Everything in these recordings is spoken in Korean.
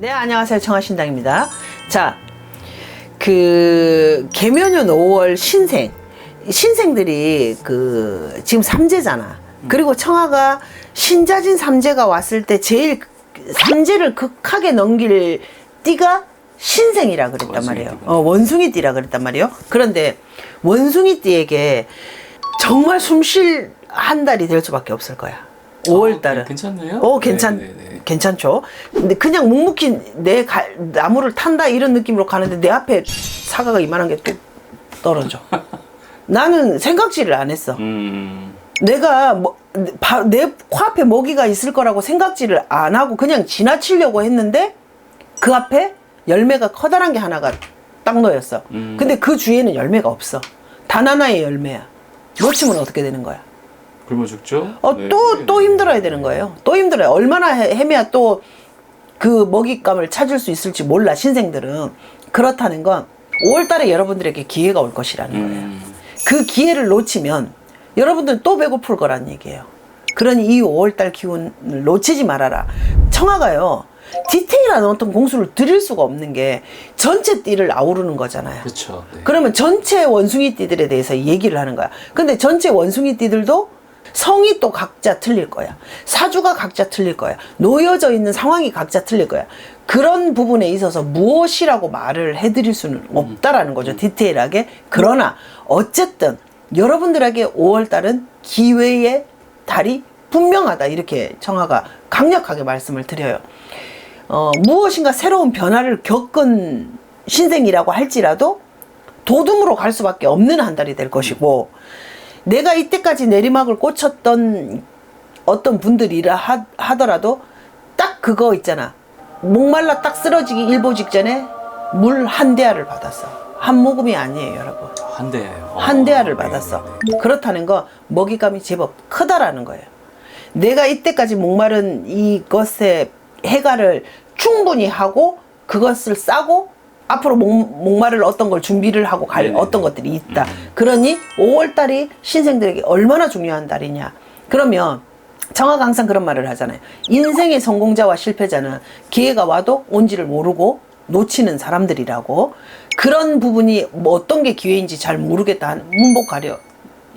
네, 안녕하세요. 청아신당입니다. 자, 그, 개면연 5월 신생. 신생들이 그, 지금 삼재잖아. 그리고 청아가 신자진 삼재가 왔을 때 제일 삼재를 극하게 넘길 띠가 신생이라 그랬단 원숭이 말이에요. 띠구나. 어, 원숭이 띠라 그랬단 말이에요. 그런데 원숭이 띠에게 정말 숨 쉴 한 달이 될 수밖에 없을 거야. 5월 달은. 어, 괜찮나요? 어, 괜찮, 네, 네, 네. 괜찮죠. 근데 그냥 묵묵히 내 갈- 나무를 탄다 이런 느낌으로 가는데 내 앞에 사과가 이만한 게 뚝 떨어져. 나는 생각지를 안 했어. 음, 내가 뭐, 바- 내 코앞에 먹이가 있을 거라고 생각지를 안 하고 그냥 지나치려고 했는데 그 앞에 열매가 커다란 게 하나가 딱 놓였어. 음. 근데 그 주위에는 열매가 없어. 단 하나의 열매야. 놓치면 어떻게 되는 거야? 굶어 죽죠? 어, 네, 또, 네, 또 네. 힘들어야 되는 거예요. 또 힘들어요. 얼마나 헤- 헤매야 또 그 먹잇감을 찾을 수 있을지 몰라, 신생들은. 그렇다는 건 5월 달에 여러분들에게 기회가 올 것이라는 거예요. 음, 그 기회를 놓치면 여러분들은 또 배고플 거란 얘기예요. 그러니 이 5월 달 기운을 놓치지 말아라. 청아가요. 디테일한 어떤 공수를 드릴 수가 없는 게 전체 띠를 아우르는 거잖아요. 그렇죠. 네. 그러면 전체 원숭이 띠들에 대해서 얘기를 하는 거야. 근데 전체 원숭이 띠들도 성이 또 각자 틀릴 거야. 사주가 각자 틀릴 거야. 놓여져 있는 상황이 각자 틀릴 거야. 그런 부분에 있어서 무엇이라고 말을 해드릴 수는 없다라는 거죠. 디테일하게. 그러나 어쨌든 여러분들에게 5월달은 기회의 달이 분명하다. 이렇게 청아가 강력하게 말씀을 드려요. 어, 무엇인가 새로운 변화를 겪은 신생이라고 할지라도 도둠으로 갈 수밖에 없는 한 달이 될 것이고 내가 이때까지 내리막을 꽂혔던 어떤 분들이라 하, 하더라도 딱 그거 있잖아 목말라 딱 쓰러지기 일보 직전에 물 한 대야를 받았어 한 모금이 아니에요 여러분 한 대예요. 한 대야를 어, 네, 받았어. 네, 네. 그렇다는 거 먹이감이 제법 크다라는 거예요. 내가 이때까지 목마른 이것의 해가를 충분히 하고 그것을 싸고 앞으로 목, 목마를 어떤 걸 준비를 하고 갈 네네. 어떤 것들이 있다. 음. 그러니 5월 달이 신생들에게 얼마나 중요한 달이냐. 그러면 정화가 항상 그런 말을 하잖아요. 인생의 성공자와 실패자는 기회가 와도 온지를 모르고 놓치는 사람들이라고 그런 부분이 뭐 어떤 게 기회인지 잘 모르겠다 문복 가려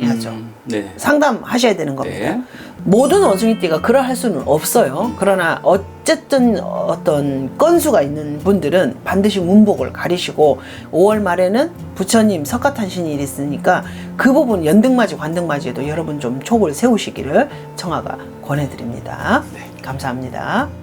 야죠. 음, 네. 상담하셔야 되는 겁니다. 네. 모든 원숭이띠가 그러할 수는 없어요. 그러나 어쨌든 어떤 건수가 있는 분들은 반드시 문복을 가리시고 5월 말에는 부처님 석가탄신일이 있으니까 그 부분 연등맞이 관등맞이에도 여러분 좀 촉을 세우시기를 청아가 권해드립니다. 감사합니다.